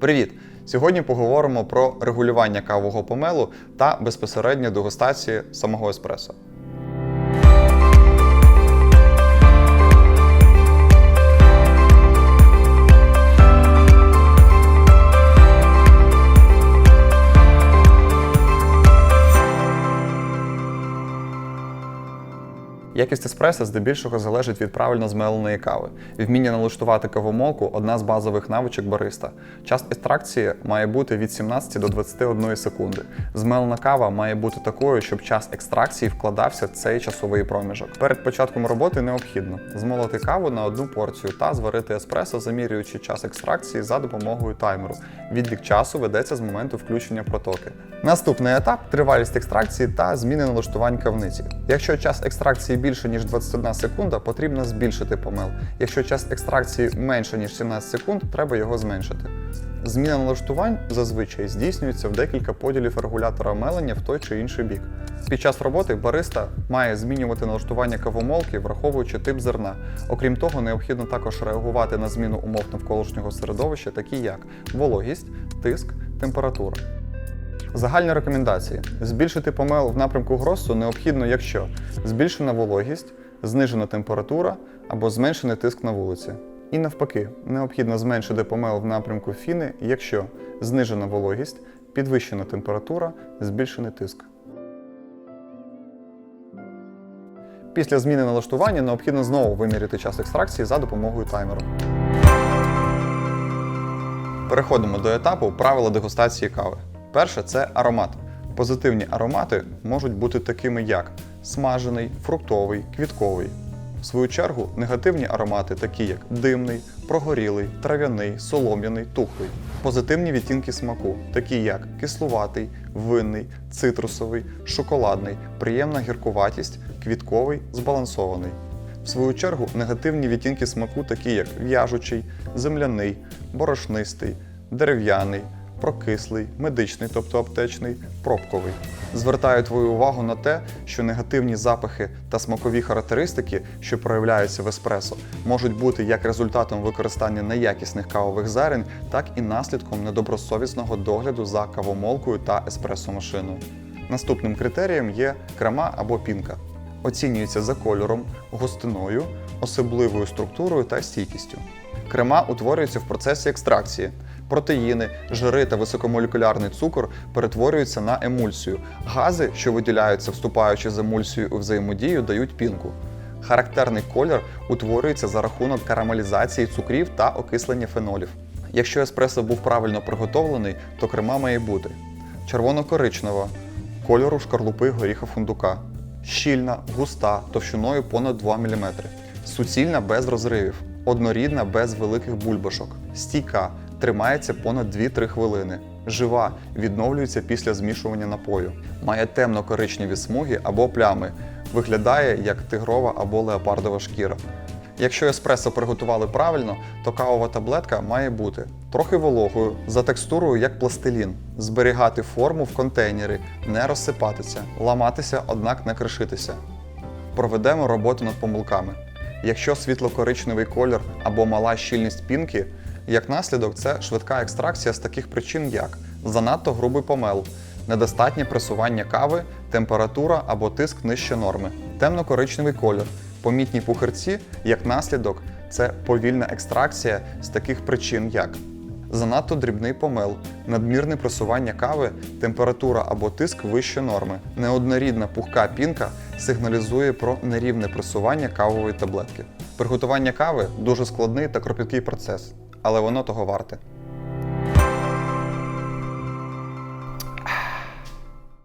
Привіт! Сьогодні поговоримо про регулювання кавового помелу та безпосередньо дегустації самого еспресо. Якість еспресо здебільшого залежить від правильно змеленої кави. Вміння налаштувати кавомолку одна з базових навичок бариста. Час екстракції має бути від 17 до 21 секунди. Змелена кава має бути такою, щоб час екстракції вкладався в цей часовий проміжок. Перед початком роботи необхідно змолоти каву на одну порцію та зварити еспресо, замірюючи час екстракції за допомогою таймеру. Відлік часу ведеться з моменту включення протоки. Наступний етап тривалість екстракції та зміни налаштувань кавниці. Якщо час екстракції більше ніж 21 секунда, потрібно збільшити помел. Якщо час екстракції менше ніж 17 секунд, треба його зменшити. Зміна налаштувань зазвичай здійснюється в декілька поділів регулятора мелення в той чи інший бік. Під час роботи бариста має змінювати налаштування кавомолки, враховуючи тип зерна. Окрім того, необхідно також реагувати на зміну умов навколишнього середовища, такі як вологість, тиск, температура. Загальні рекомендації: збільшити помел в напрямку гросу необхідно, якщо збільшена вологість, знижена температура або зменшений тиск на вулиці. І навпаки, необхідно зменшити помел в напрямку фіни, якщо знижена вологість, підвищена температура, збільшений тиск. Після зміни налаштування необхідно знову виміряти час екстракції за допомогою таймеру. Переходимо до етапу правила дегустації кави. Перше це аромат. Позитивні аромати можуть бути такими, як смажений, фруктовий, квітковий. В свою чергу, негативні аромати, такі як димний, прогорілий, трав'яний, солом'яний, тухлий. Позитивні відтінки смаку, такі як кислуватий, винний, цитрусовий, шоколадний, приємна гіркуватість, квітковий, збалансований. В свою чергу, негативні відтінки смаку, такі як в'яжучий, земляний, борошнистий, дерев'яний, прокислий, медичний, тобто аптечний, пробковий. Звертаю твою увагу на те, що негативні запахи та смакові характеристики, що проявляються в еспресо, можуть бути як результатом використання неякісних кавових зерен, так і наслідком недобросовісного догляду за кавомолкою та еспресо-машиною. Наступним критерієм є крема або пінка. Оцінюється за кольором, густиною, особливою структурою та стійкістю. Крема утворюються в процесі екстракції. Протеїни, жири та високомолекулярний цукор перетворюються на емульсію. Гази, що виділяються, вступаючи з емульсією у взаємодію, дають пінку. Характерний колір утворюється за рахунок карамелізації цукрів та окислення фенолів. Якщо еспресо був правильно приготовлений, то крема має бути червоно-коричнева, кольору шкарлупи горіха фундука, щільна, густа, товщиною понад 2 мм, суцільна без розривів, однорідна без великих бульбашок, стійка, тримається понад 2-3 хвилини, жива, відновлюється після змішування напою, має темно-коричневі смуги або плями, виглядає як тигрова або леопардова шкіра. Якщо еспресо приготували правильно, то кавова таблетка має бути трохи вологою, за текстурою як пластилін, зберігати форму в контейнері, не розсипатися, ламатися, однак не кришитися. Проведемо роботу над помилками. Якщо світло-коричневий колір або мала щільність пінки, як наслідок це швидка екстракція з таких причин, як занадто грубий помел, недостатнє пресування кави, температура або тиск нижче норми, темно-коричневий колір, помітні пухирці, як наслідок це повільна екстракція з таких причин, як занадто дрібний помел, надмірне пресування кави, температура або тиск вище норми, неоднорідна пухка пінка сигналізує про нерівне пресування кавової таблетки. Приготування кави дуже складний та кропіткий процес, але воно того варте.